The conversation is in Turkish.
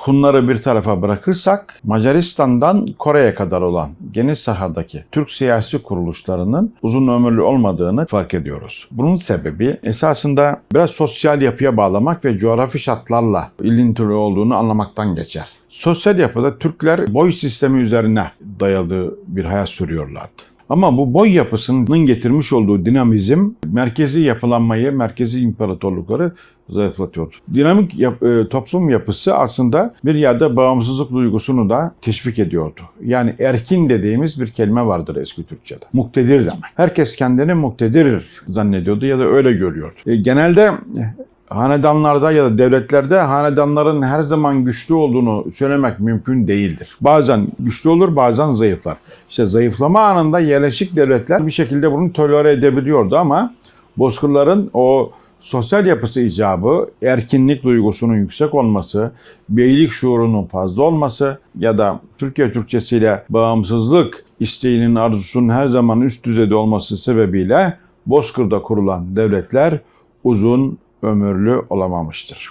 Hunları bir tarafa bırakırsak Macaristan'dan Kore'ye kadar olan geniş sahadaki Türk siyasi kuruluşlarının uzun ömürlü olmadığını fark ediyoruz. Bunun sebebi esasında biraz sosyal yapıya bağlamak ve coğrafi şartlarla ilintili olduğunu anlamaktan geçer. Sosyal yapıda Türkler boy sistemi üzerine dayalı bir hayat sürüyorlardı. Ama bu boy yapısının getirmiş olduğu dinamizm merkezi yapılanmayı, merkezi imparatorlukları zayıflatıyordu. Dinamik yap- e, toplum yapısı aslında bir yerde bağımsızlık duygusunu da teşvik ediyordu. Yani erkin dediğimiz bir kelime vardır eski Türkçe'de. Muktedir demek. Herkes kendini muktedir zannediyordu ya da öyle görüyordu. E, genelde hanedanlarda ya da devletlerde hanedanların her zaman güçlü olduğunu söylemek mümkün değildir. Bazen güçlü olur, bazen zayıflar. İşte zayıflama anında yerleşik devletler bir şekilde bunu tolere edebiliyordu ama Bozkırların o sosyal yapısı icabı, erkinlik duygusunun yüksek olması, beylik şuurunun fazla olması ya da Türkiye Türkçesiyle bağımsızlık isteğinin arzusunun her zaman üst düzeyde olması sebebiyle Bozkır'da kurulan devletler uzun ömürlü olamamıştır.